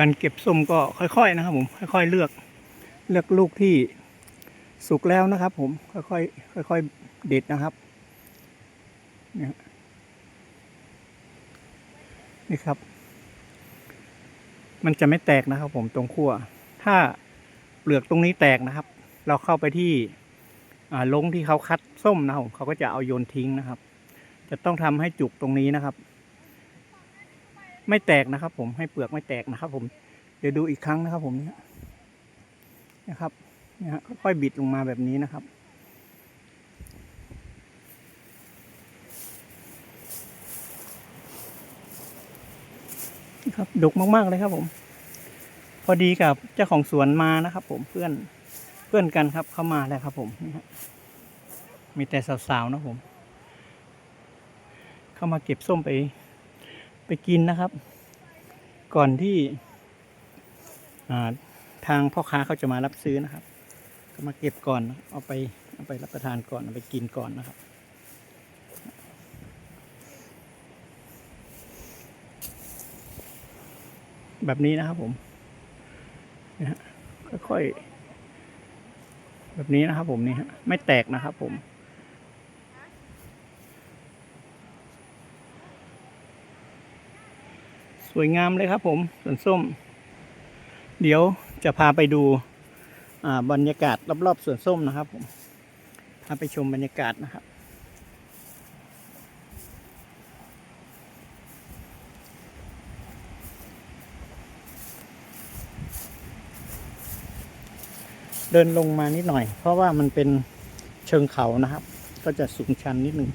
การเก็บส้มก็ค่อยๆนะครับผมค่อยๆเลือก เลือกลูกที่สุกแล้วนะครับ ผมค่อยๆค่อยๆเด็ดนะครับเนี่ยนี่ครับ มันจะไม่แตกนะครับ ผมตรงขั้วถ้าเปลือกตรงนี้แตกนะครับ เราเข้าไปที่อ่าลงที่เขาคัดส้มนะครับผมเขาก็จะเอาโยนทิ้งนะครับ จะต้องทำให้จุกตรงนี้นะครับ ไม่แตกนะครับ ผมให้เปลือกไม่แตกนะครับ ผมเดี๋ยวดูอีกครั้งนะครับ ผมเนี่ยนะครับนี่ยฮะค่อยๆบิดลงมาแบบนี้นะครับ ครับดกมาก ๆ เลยครับผม พอดีกับเจ้าของสวนมานะครับ ผมเพื่อนเพื่อนกันครับเข้ามาแล้วครับ ผมนี่ฮะมีแต่สาวๆนะผม เข้ามาเก็บส้มไป ไปกินนะครับ ก่อนที่ทางพ่อค้าเขาจะมารับซื้อนะครับ ก็มาเก็บก่อนเอาไปเอาไปรับประทานก่อนเอาไปกินก่อนนะครับแบบนี้นะครับผมนะฮะค่อยๆ แบบนี้นะครับผมนี่ฮะ ไม่แตกนะครับผม วยงามเลยครับผมสวนส้ม เดี๋ยวจะพาไปดูบรรยากาศรอบๆสวนส้มนะครับผมพาไปชมบรรยากาศนะครับ เดินลงมานิดหน่อย เพราะว่ามันเป็นเชิงเขานะครับ ก็จะสูงชันนิดหนึ่ง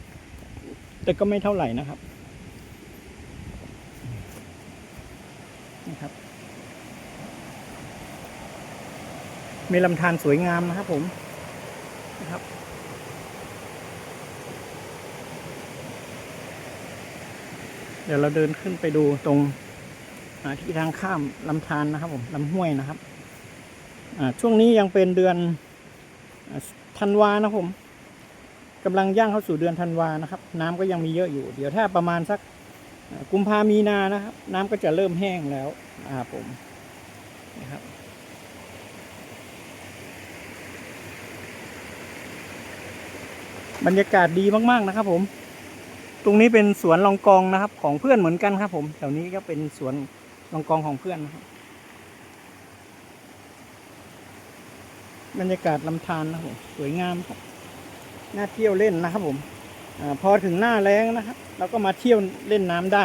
แต่ก็ไม่เท่าไหร่นะครับ นะครับ มีลำธารสวยงามนะครับผมนะครับเดี๋ยวเราเดินขึ้นไปดูตรงที่ทางข้ามลำธารนะครับผมลำห้วยนะครับช่วงนี้ยังเป็นเดือนธันวานะผมกำลังย่างเข้าสู่เดือนธันวานะครับ น้ำก็ยังมีเยอะอยู่ เดี๋ยวถ้าประมาณสัก กุมภามีนานะครับ น้ำก็จะเริ่มแห้งแล้วอ่าผมนะครับบรรยากาศดีมากๆนะครับผม ตรงนี้เป็นสวนลองกองนะครับ ของเพื่อนเหมือนกันครับ ผม แถวนี้ก็เป็นสวนลองกองของเพื่อนนะครับบรรยากาศลำธารนะครับผมสวยงามครับน่าเที่ยวเล่นนะครับผม อพอถึงหน้าแล้งนะครับเราก็มาเที่ยวเล่นน้ำได้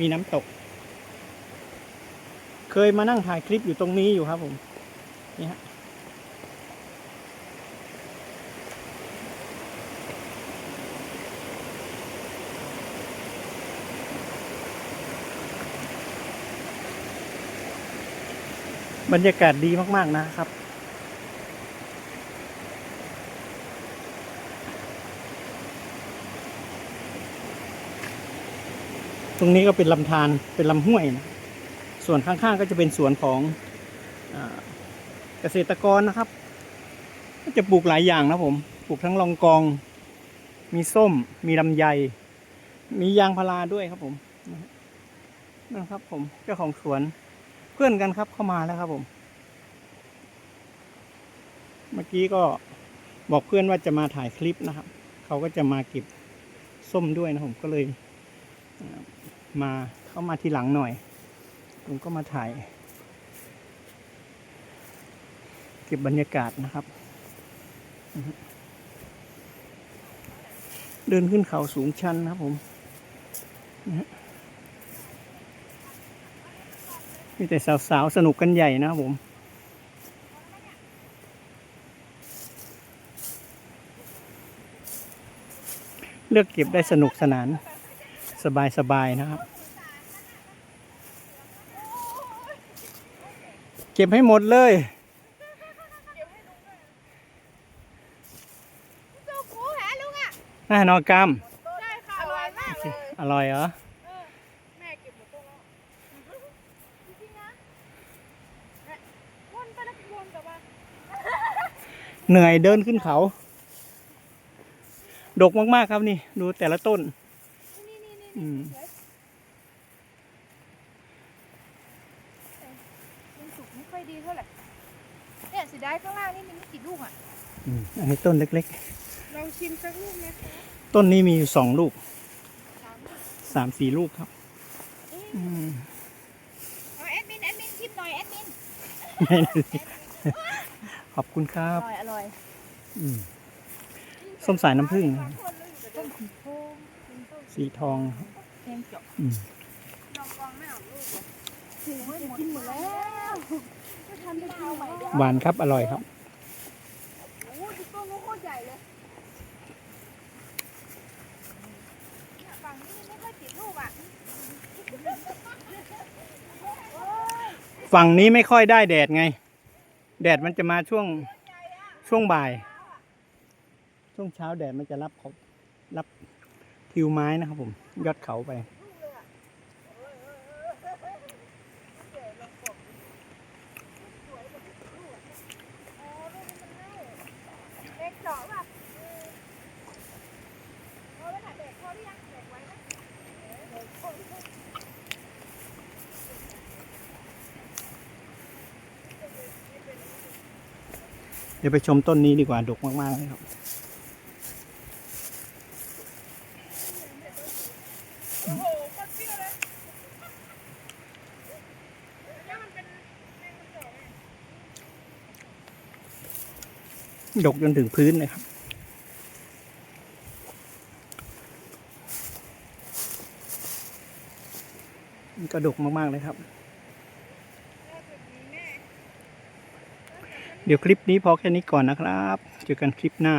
มีน้ำตก เคยมานั่งถ่ายคลิปอยู่ตรงนี้อยู่ครับผม นี่ฮะบรรยากาศดีมาก ๆ นะครับ รงนี้ก็เป็นลำธารเป็นลำห้วยนะส่วนข้างๆก็จะเป็นสวนของอเกษตรกรนะครับ ก็จะปลูกหลายอย่างนะผมปลูกทั้งลองกอง มีส้ม มีลำไย มียางพาราด้วยครับผมนะครับ ผมเจ้าของสวนเพื่อนกันครับเข้ามาแล้วครับผม เมื่อกี้ก็บอกเพื่อนว่าจะมาถ่ายคลิปนะครับ เขาก็จะมาเก็บส้มด้วยนะผมก็เลย มาเข้ามาทีหลังหน่อยผมก็มาถ่าย เก็บบรรยากาศนะครับ เดินขึ้นเขาสูงชันนะครับผมนะฮะมีแต่สาวๆ สนุกกันใหญ่นะครับผมเลือกเก็บได้สนุกสนาน สบายๆนะครับ เก็บให้หมดเลยจูกูแหลุงอะน่านอกรรมใช่ค่ะอร่อยมากเลยอร่อยเหรอเออแม่เก็บหมดตัวแล้วจริงๆนะแม่วนไปแล้ววนกลับมาเหนื่อยเดินขึ้นเขา ดกมากๆครับนี่ ดูแต่ละต้น นี่นี่นี่อืมสวยไม่ค่อยดีเท่าไหร่เนี่ยเสียดายข้างล่างนี่มันไม่กี่ลูกอะอืมอันนี้ต้นเล็กลองชิมสักลูกไหมคะๆ ต้นนี้มีอยู่สองลูกสามลูกสามสี่ลูกครับ เอ๊ะอืม เอาแอดมินแอดมินชิมหน่อยแอดมินขอบคุณครัอบ ร่อยอร่อยอืม ส้มสายน้ำผึ้งนะครับ ต้มสีโพงเป็นต้ม สีทองครับแกงเจาะอืมลองกองไม่เอาลูกเลยถือว่ากินหมดแล้วจะทำเป็นข้าวใหม่เดี๋ยวหวานครับ อร่อยครับ โอ้โหดูต้นโคตรใหญ่เลยเนี่ยฝั่งนี้ไม่ค่อยติดลูกอะโอ้ยฝั่งนี้ไม่ค่อยได้แดดไง แดดมันจะมาช่วงใหญ่อะช่วงบ่าย ช่วงเช้าแดดมันจะรับเขารับ ทิวไม้นะครับผม ยอดเขาไปเดี๋ยวไปชมต้นนี้ดีกว่าดกมาก ๆ เลยครับ โอ้โหโคตรเปรี้ยวเลยแล้วมันเป็นแมงมันเจาะไง ดกจนถึงพื้นเลยครับก็ดกมาก ๆ เลยครับ เดี๋ยวคลิปนี้พอแค่นี้ก่อนนะครับ เจอกันคลิปหน้า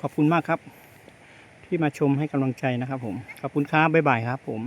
ขอบคุณมากครับ ที่มาชมให้กำลังใจนะครับผม ขอบคุณครับ บ๊ายบายครับผม